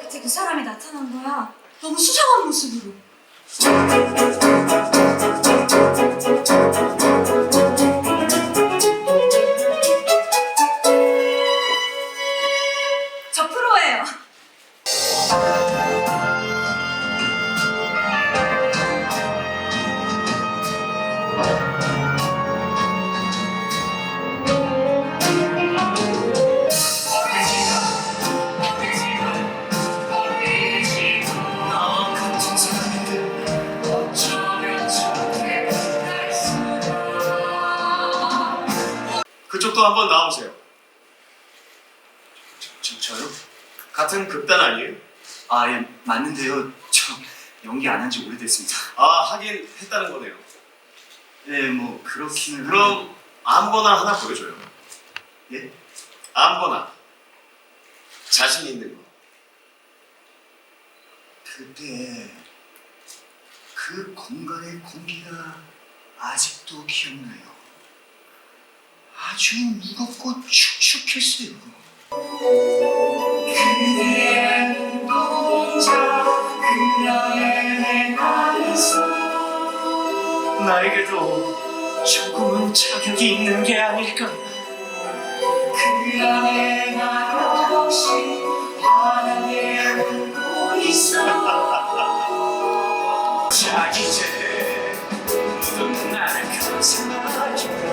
그때 그 사람이 나타난 거야. 너무 수상한 모습으로. 그쪽도 한번 나오세요. 저, 저 요? 같은 극단 아니에요? 아, 예, 맞는데요. 저 연기 안 한 지 오래됐습니다. 아 하긴 했다는 거네요. 예, 뭐 그렇기는 그럼 아무거나 하나 보여줘요. 예? 아무거나 자신 있는 거. 그때 그 공간의 공기가 아직도 기억나요. 아주 무겁고 축축했어요. 나에게도 조금은 자격이 있는 게 아닐까 그 안에 나 역시 환하게 웃고 있어 자 이제 모든 나를 감상하지 그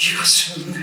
이것은